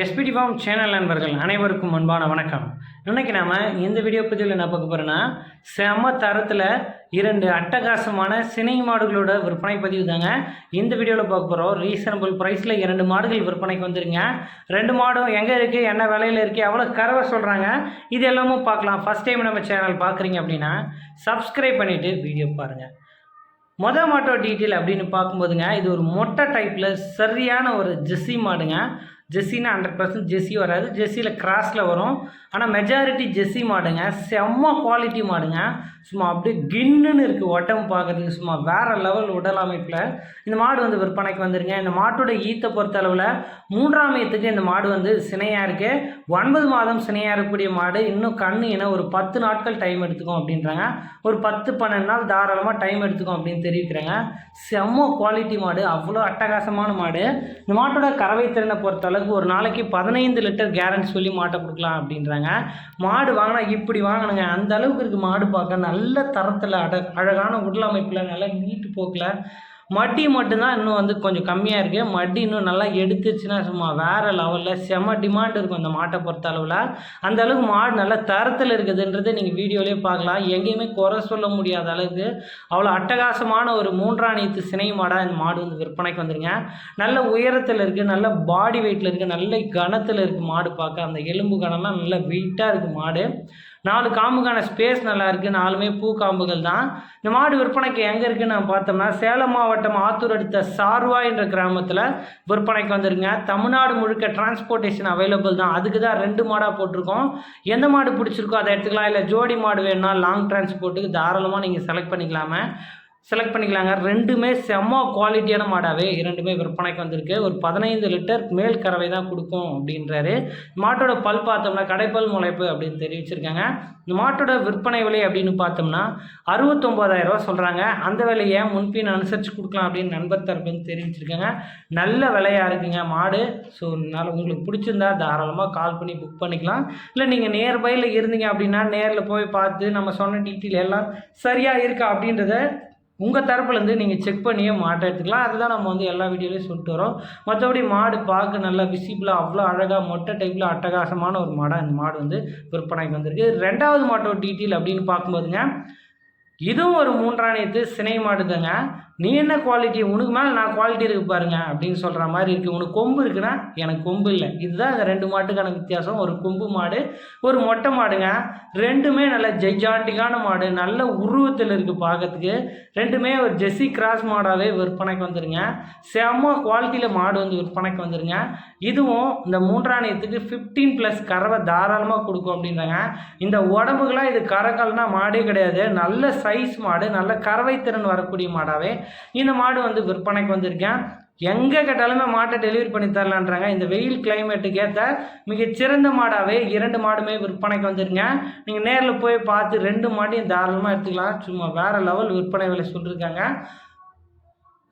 SPD form channel நண்பர்கள் அனைவருக்கும் அன்பான வணக்கம். இன்னைக்கு நாம் இந்த வீடியோ பதிவில் என்ன பார்க்க போகிறோன்னா செம தரத்தில் இரண்டு அட்டகாசமான சினை மாடுகளோட விற்பனை பதிவு தாங்க. இந்த வீடியோவில் பார்க்க போகிறோம் ரீசனபிள் ப்ரைஸில் இரண்டு மாடுகள் விற்பனைக்கு வந்துருங்க. ரெண்டு மாடும் எங்கே இருக்குது என்ன விலையில் இருக்குது எவ்வளோ கறவை சொல்கிறாங்க இது எல்லாமும் பார்க்கலாம். ஃபஸ்ட் டைம் நம்ம சேனல் பார்க்குறீங்க அப்படின்னா சப்ஸ்கிரைப் பண்ணிவிட்டு வீடியோ பாருங்கள் மொத மாட்டோ டீட்டெயில் அப்படின்னு பார்க்கும்போதுங்க இது ஒரு மொட்டை டைப்பில் சரியான ஒரு ஜெஸ்ஸி மாடுங்க. ஜெஸ்ஸினா ஹண்ட்ரட் பர்சன்ட் ஜெஸ்ஸி வராது. ஜெஸ்ஸியில் கிராஸில் வரும். ஆனால் மெஜாரிட்டி ஜெஸ்ஸி மாடுங்க. செம்ம குவாலிட்டி மாடுங்க. சும்மா அப்படியே கின்னுன்னு இருக்குது உடம்பு பார்க்குறதுக்கு சும்மா வேறு லெவல் உடல் அமைப்பில். இந்த மாடு வந்து விற்பனைக்கு வந்துருங்க. இந்த மாட்டோட ஈத்தை பொறுத்த அளவில் மூன்றாம் ஈத்துக்கு இந்த மாடு வந்து சினையாக இருக்குது ஒன்பது மாதம் சினையாக இருக்கக்கூடிய மாடு. இன்னும் கண்ணு என ஒரு பத்து நாட்கள் டைம் எடுத்துக்கும் அப்படின்றாங்க. ஒரு பத்து பன்னெண்டு நாள் தாராளமாக டைம் எடுத்துக்கும் அப்படின்னு தெரிவிக்கிறாங்க. செம்ம குவாலிட்டி மாடு. அவ்வளோ அட்டகாசமான மாடு. இந்த மாட்டோட கறவை திறனை பொறுத்த அளவுக்கு ஒரு நாளைக்கு பதினைந்து லிட்டர் கேரண்ட் சொல்லி மாட்டை கொடுக்கலாம் அப்படின்றாங்க. மாடு வாங்கினா இப்படி வாங்கினுங்க அந்த அளவுக்கு இருக்குது மாடு பார்க்க. நல்ல தரத்தில் அட அழகான உடல் அமைப்பில் நல்ல நீட்டு போக்கில் மடி மட்டும்தான் இன்னும் வந்து கொஞ்சம் கம்மியாக இருக்குது மடி இன்னும் நல்லா எடுத்துச்சுன்னா சும்மா வேறு லெவலில் செம டிமாண்ட் இருக்கும் அந்த மாட்டை பொறுத்த அளவில். அந்த அளவுக்கு மாடு நல்ல தரத்தில் இருக்குதுன்றதை நீங்கள் வீடியோலேயே பார்க்கலாம். எங்கேயுமே குறை சொல்ல முடியாத அளவுக்கு அவ்வளோ அட்டகாசமான ஒரு மூன்றாம் சினை மாடாக இந்த மாடு வந்து விற்பனைக்கு வந்துருங்க. நல்ல உயரத்தில் இருக்குது நல்ல பாடி வெயிட்டில் இருக்குது நல்ல கனத்தில் இருக்குது மாடு பார்க்க. அந்த எலும்பு கனம்லாம் நல்ல வெயிட்டாக இருக்குது மாடு. நாலு காம்புக்கான ஸ்பேஸ் நல்லா இருக்குது நாலுமே பூ காம்புகள் தான். இந்த மாடு விற்பனைக்கு எங்கே இருக்குன்னு நான் பார்த்தோம்னா சேலம் மாவட்டம் ஆத்தூர் அடுத்த சார்வா என்ற கிராமத்தில் விற்பனைக்கு வந்துருங்க தமிழ்நாடு முழுக்க டிரான்ஸ்போர்ட்டேஷன் அவைலபிள் தான். அதுக்கு தான் ரெண்டு மாடாக போட்டிருக்கோம். எந்த மாடு பிடிச்சிருக்கோ அதை எடுத்துக்கலாம். இல்லை ஜோடி மாடு வேணும்னா லாங் டிரான்ஸ்போர்ட்டுக்கு தாராளமாக நீங்கள் செலக்ட் பண்ணிக்கலாமே செலக்ட் பண்ணிக்கலாங்க. ரெண்டுமே செம்ம குவாலிட்டியான மாடாகவே இரண்டுமே விற்பனைக்கு வந்திருக்கு. ஒரு பதினைந்து லிட்டர் மேல் கறவை தான் கொடுக்கும் அப்படின்றாரு. மாட்டோட பல் பார்த்தோம்னா கடைப்பல் முளைப்பு அப்படின்னு தெரிவிச்சிருக்காங்க. இந்த மாட்டோட விற்பனை விலை அப்படின்னு பார்த்தோம்னா அறுபத்தொம்போதாயிரரூவா சொல்கிறாங்க அந்த விலையை முன்பின் அனுசரித்து கொடுக்கலாம் அப்படின்னு நண்பர் தரப்புன்னு தெரிவிச்சிருக்காங்க. நல்ல விலையாக இருக்குங்க மாடு. ஸோ அதனால் உங்களுக்கு பிடிச்சிருந்தா தாராளமாக கால் பண்ணி புக் பண்ணிக்கலாம். இல்லை நீங்கள் நியர்பையில் இருந்தீங்க அப்படின்னா நேரில் போய் பார்த்து நம்ம சொன்ன டீட்டெயில் எல்லாம் சரியாக இருக்கா அப்படின்றத உங்கள் தரப்புலேருந்து நீங்கள் செக் பண்ணியே மாட்டை எடுத்துக்கலாம். அதுதான் நம்ம வந்து எல்லா வீடியோலையும் சொல்லிட்டு வரோம். மற்றபடி மாடு பார்க்க நல்லா விசிபிளாக அவ்வளோ அழகாக மொட்டை டைப்பில் அட்டகாசமான ஒரு மாடாக இந்த மாடு வந்து விற்பனைக்கு வந்திருக்கு. ரெண்டாவது மாட்டோட டீட்டெயில் அப்படின்னு பார்க்கும்போதுங்க இதுவும் ஒரு மூன்றாணியத்து சினை மாடு தாங்க நீ என்ன குவாலிட்டி உனக்கு மேலே நான் குவாலிட்டி இருக்கு பாருங்க அப்படின்னு சொல்கிற மாதிரி இருக்குது உனக்கு கொம்பு இருக்குன்னா எனக்கு கொம்பு இல்லை. இதுதான் இந்த ரெண்டு மாட்டுக்கான வித்தியாசம். ஒரு கொம்பு மாடு ஒரு மொட்டை மாடுங்க. ரெண்டுமே நல்ல ஜெய்ஜாண்டிக்கான மாடு. நல்ல உருவத்தில் இருக்குது பார்க்கறதுக்கு ரெண்டுமே ஒரு ஜெஸ்ஸி கிராஸ் மாடாகவே விற்பனைக்கு வந்துருங்க. செம்ம குவாலிட்டியில் மாடு வந்து விற்பனைக்கு வந்துருங்க. இதுவும் இந்த மூன்றாணியத்துக்கு ஃபிஃப்டீன் ப்ளஸ் கறவை தாராளமாக கொடுக்கும் அப்படின்றாங்க. இந்த உடம்புக்கெல்லாம் இது கரக்கல்னா மாடே கிடையாது. நல்ல சைஸ் மாடு நல்ல கறவை திறன் வரக்கூடிய மாடாகவே இந்த மாடு வந்து விற்பனைக்கு வந்திருக்கேன். எங்கே கேட்டாலுமே மாட்டை டெலிவரி பண்ணி தரலான்றாங்க. இந்த வெயில் கிளைமேட்டுக்கு ஏற்ற மிகச்சிறந்த மாடாகவே இரண்டு மாடுமே விற்பனைக்கு வந்துருங்க. நீங்கள் நேரில் போய் பார்த்து ரெண்டு மாடையும் தாராளமாக எடுத்துக்கலாம். சும்மா வேறு லெவல் விற்பனை விலை சொல்லியிருக்காங்க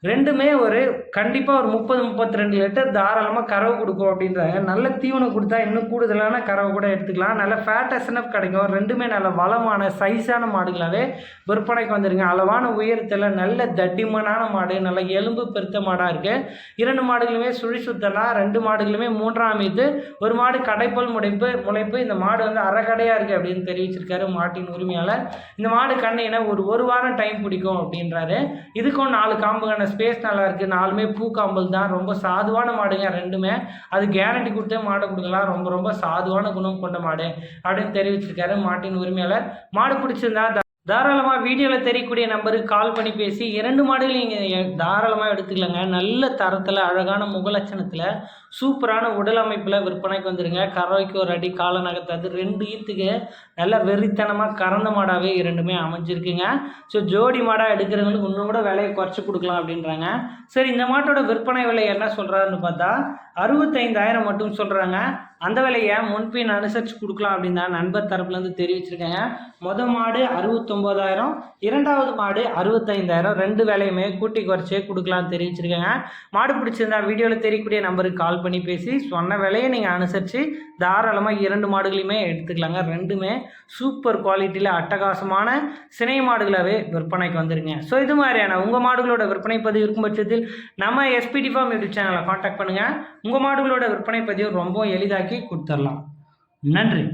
ரெண்டுமே ஒரு கண்டிப்பாக ஒரு முப்பது முப்பத்தி ரெண்டு லிட்டர் தாராளமாக கறவை கொடுக்கும் அப்படின்றாங்க. நல்ல தீவனம் கொடுத்தா இன்னும் கூடுதலான கறவை கூட எடுத்துக்கலாம். நல்ல ஃபேட் எஸ்என்எஃப் கிடைக்கும். ரெண்டுமே நல்ல வளமான சைஸான மாடுகளாகவே விற்பனைக்கு வந்துருங்க அளவான உயரத்தில் நல்ல தட்டிமனான மாடு. நல்ல எலும்பு பெருத்த மாடாக இருக்குது இரண்டு மாடுகளுமே சுழி சுத்தலாம். ரெண்டு மாடுகளுமே மூன்றாம் அமைத்து ஒரு மாடு கடைப்பல் முடைப்பு முளைப்பு. இந்த மாடு வந்து அறக்கடையாக இருக்குது அப்படின்னு தெரிவிச்சிருக்காரு மாட்டின் உரிமையாளர். இந்த மாடு கண்ணினா ஒரு ஒரு வாரம் டைம் பிடிக்கும் அப்படின்றாரு. இதுக்கும் நாலு காம்புக்கான ஸ்பேஸ் நல்லா இருக்குது நாலுமே பூ காம்பல் தான். ரொம்ப சாதுவான மாடுங்க ரெண்டுமே. அது கேரண்டி கொடுத்தே மாடு கொடுக்கலாம். ரொம்ப ரொம்ப சாதுவான குணம் கொண்ட மாடு அப்படின்னு தெரிவிச்சிருக்காரு மாட்டின் உரிமையாளர். மாடு பிடிச்சிருந்தா தாராளமாக வீடியோவில் தெரியக்கூடிய நம்பருக்கு கால் பண்ணி பேசி இரண்டு மாடுகளையும் நீங்கள் தாராளமாக எடுத்துக்கலாங்க. நல்ல தரத்தில் அழகான முகலட்சணத்தில் சூப்பரான உடல் அமைப்பில் விற்பனைக்கு வந்துடுங்க கறவைக்கு ஒரு அடி கால நகர்த்தாது ரெண்டு ஈத்துக்கு நல்ல வெறித்தனமாக கறந்த மாடாகவே இரண்டுமே அமைஞ்சிருக்குங்க. ஸோ ஜோடி மாடாக எடுக்கிறவங்களுக்கு இன்னும் கூட விலையை குறைச்சி கொடுக்கலாம் அப்படின்றாங்க. சரி இந்த மாட்டோட விற்பனை விலை என்ன சொல்கிறாருன்னு பார்த்தா அறுபத்தைந்தாயிரம் மட்டும் சொல்கிறாங்க அந்த விலையை முன்பின் அனுசரித்து கொடுக்கலாம் அப்படின்னு தான் நண்பர் தரப்புலேருந்து தெரிவிச்சிருக்காங்க. மொத மாடு அறுபத்தொம்போதாயிரம் இரண்டாவது மாடு அறுபத்தைந்தாயிரம் ரெண்டு வேலையுமே கூட்டி குறைச்சே கொடுக்கலாம் தெரிவிச்சிருக்கேங்க. மாடு பிடிச்சிருந்தா வீடியோவில் தெரியக்கூடிய நம்பருக்கு கால் பண்ணி பேசி சொன்ன விலையை நீங்கள் அனுசரித்து தாராளமாக இரண்டு மாடுகளையுமே எடுத்துக்கலாங்க. ரெண்டுமே சூப்பர் குவாலிட்டியில் அட்டகாசமான சினை மாடுகளாகவே விற்பனைக்கு வந்துருங்க. ஸோ இது மாதிரியான உங்கள் மாடுகளோட விற்பனை பதிவு இருக்கும் பட்சத்தில் நம்ம எஸ்பிடி ஃபார்ம் யூடியூப் சேனலை காண்டாக்ட் பண்ணுங்கள் உங்கள் மாடுகளோட விற்பனை பதிவு ரொம்ப எளிதாக்கி கொடுத்துடலாம் நன்றி.